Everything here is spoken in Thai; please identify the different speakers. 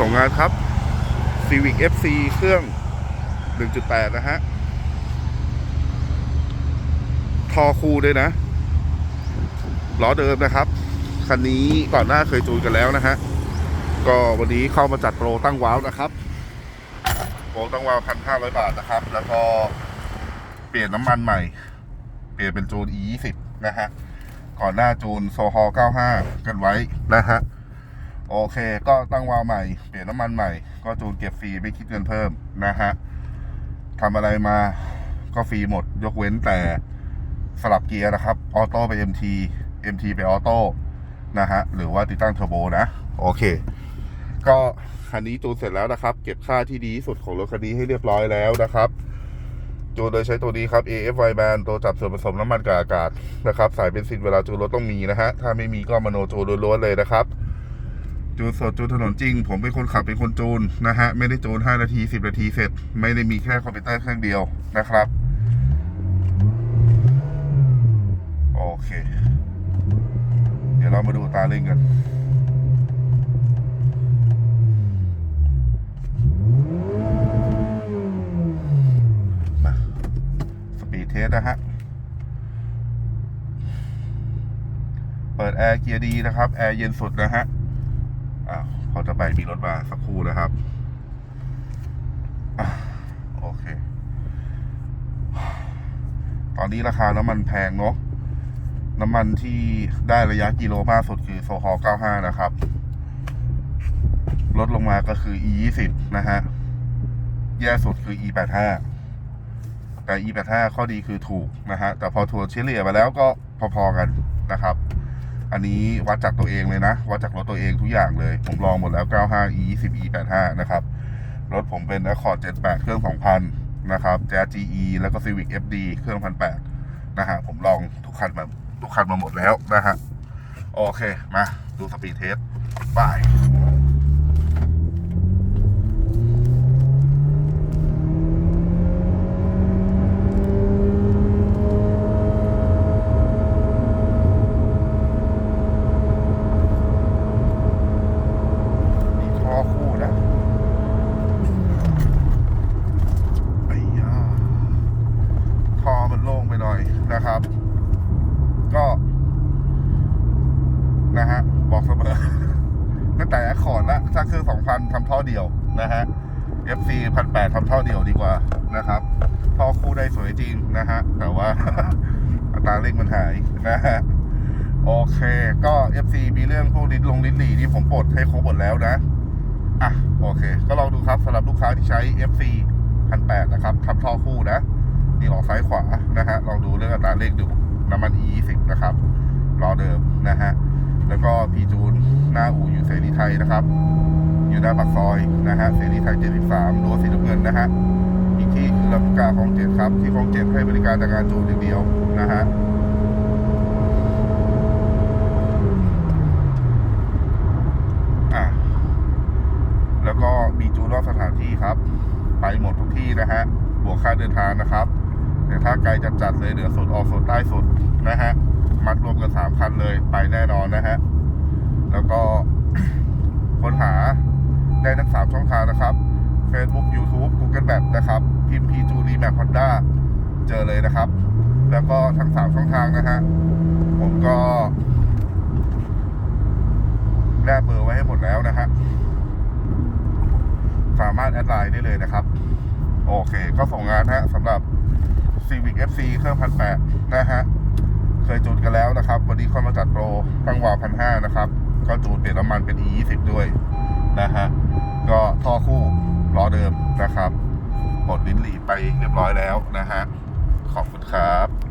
Speaker 1: ส่งงานครับ Civic FC เครื่อง 1.8 นะฮะ ทอคูด้วยนะ ล้อเดิมนะครับ คันนี้ก่อนหน้าเคยจูนกันแล้วนะฮะ ก็วันนี้เข้ามาจัดโปรตั้งว้าวนะครับ โปรตั้งว้าวพันห้าร้อยบาทนะครับ แล้วก็เปลี่ยนน้ำมันใหม่ เปลี่ยนเป็นจูน E 2 0 นะฮะ ก่อนหน้าจูนโซฮอล95 กันไว้นะฮะ โอเค ก็ตั้งวาล์วใหม่ เปลี่ยนน้ำมันใหม่ ก็จูนเก็บฟรีไม่คิดเงินเพิ่มนะฮะทำอะไรมาก็ฟรีหมด ยกเว้นแต่สลับเกียร์นะครับ ออโต้ไป MT MT ไปออโต้นะฮะ หรือว่าติดตั้งเทอร์โบนะ โอเค ก็คันนี้จูนเสร็จแล้วนะครับ เก็บค่าที่ดีสุดของรถคันนี้ให้เรียบร้อยแล้วนะครับ จูนโดยใช้ตัวนี้ครับ AFY band ตัวจับส่วนผสมน้ำมันกับอากาศนะครับ สายเบนซินเวลาจูนรถต้องมีนะฮะ ถ้าไม่มีก็มโนจูนล้วนๆเลยนะครับ จูนสดจูนถนนจริง ผมเป็นคนขับเป็นคนจูนนะฮะ ไม่ได้จูน5นาที 10 นาทีเสร็จ ไม่ได้มีแค่คอมพิวเตอร์เครื่องเดียวนะครับ โอเค เดี๋ยวเรามาดูตาเล่งกันมาสปีดเทสนะฮะเปิดแอร์เกียร์ดีนะครับ แอร์เย็นสุดนะฮะ อ่าพอจะไปมีรถมาสักครู่นะครับอโอเค ตอนนี้ราคาน้ำมันแพงเนาะน้ำมันที่ได้ระยะกิโลมากสุดคือโซฮอล95 นะครับ ลดลงมาก็คือ e 2 0นะฮะ แย่สุดคือ e 8 5แต่ e 8 5ข้อดีคือถูกนะฮะ แต่พอถัวร์เฉลี่ยมาแล้วก็พอๆกันนะครับ อันนี้วัดจากตัวเองเลยนะ วัดจากรถตัวเองทุกอย่างเลย ผมลองหมดแล้ว 95 e 10 e 85นะครับ รถผมเป็น Accord 78 เครื่อง 2,000 นะครับ Jazz GE แล้วก็ Civic FD เครื่อง 1008นะฮะ ผมลองทุกคันมาทุกคันมาหมดแล้วนะฮะ โอเค มาดูสปีดเทสบาย มีท่อคู่นะไอ้ยาท่อมันโล่งไปห นะครับ ก็นะฮะบอกเสมอตั้งแต่แอคคอร์ดละถ้าเครื่องสองพันทำท่อเดียวนะฮะ FC พันแปดทำท่อเดียวดีกว่านะครับท่อคู่ได้สวยจริงนะฮะ แต่ว่าอัตราเร่งมันหายนะฮะโอเค ก็ FC มีเรื่องพวกลิ้นลงลิ้นหลีนี่ผมปลดให้ครบหมดแล้วนะอะโอเค ก็ลองดูครับสำหรับลูกค้าที่ใช้ FC 1,800นะครับทำท่อคู่นะ นี่ออกซ้ายขวานะฮะลองดูเรื่องอัตราเร่งดูน้ำมัน E 10นะครับรอเดิมนะฮะแล้วก็พีจูนหน้าอู่อยู่เสรีไทยนะครับ อยู่หน้าปากซอยนะฮะเสรีไทย 73รั้วสีน้ำเงินนะฮะอีกที่คือลำกาคลองเจ็ดครับที่คลองเจ็ดให้บริการแต่งานจูนอย่างเดียวนะฮะอะแล้วก็มีจูนรอบสถานที่ครับ ไปหมดทุกที่นะฮะบวกค่าเดินทางนะครับ แต่ถ้าไกลจัดๆเลยเหนือสุดออกสุดใต้สุดนะฮะ มัดรวมกันสามคันเลยไปแน่นอนนะฮะ แล้วก็ค้นหาได้ทั้งสามช่องทางนะครับ Facebook YouTube Google Map นะครับพิมพ์ P2 d Map Honda เจอเลยนะครับ แล้วก็ทั้งสามช่องทางนะฮะ ผมก็แนบเบอร์ไว้ให้หมดแล้วนะฮะสามารถแอดไลน์ได้เลยนะครับ โอเค ก็ส่งงานฮะสำหรับ Civic FC เครื่องพันแปดนะฮะ เคยจูนกันแล้วนะครับ วันนี้เข้ามาจัดโปรตั้งวาพันห้านะครับ ก็จูนเปลี่ยนน้ำมันเป็น E 2 0 ด้วยนะฮะ ก็ท่อคู่ล้อเดิมนะครับปลดลิ้นหลีไปเรียบร้อยแล้วนะฮะ ขอบคุณครับ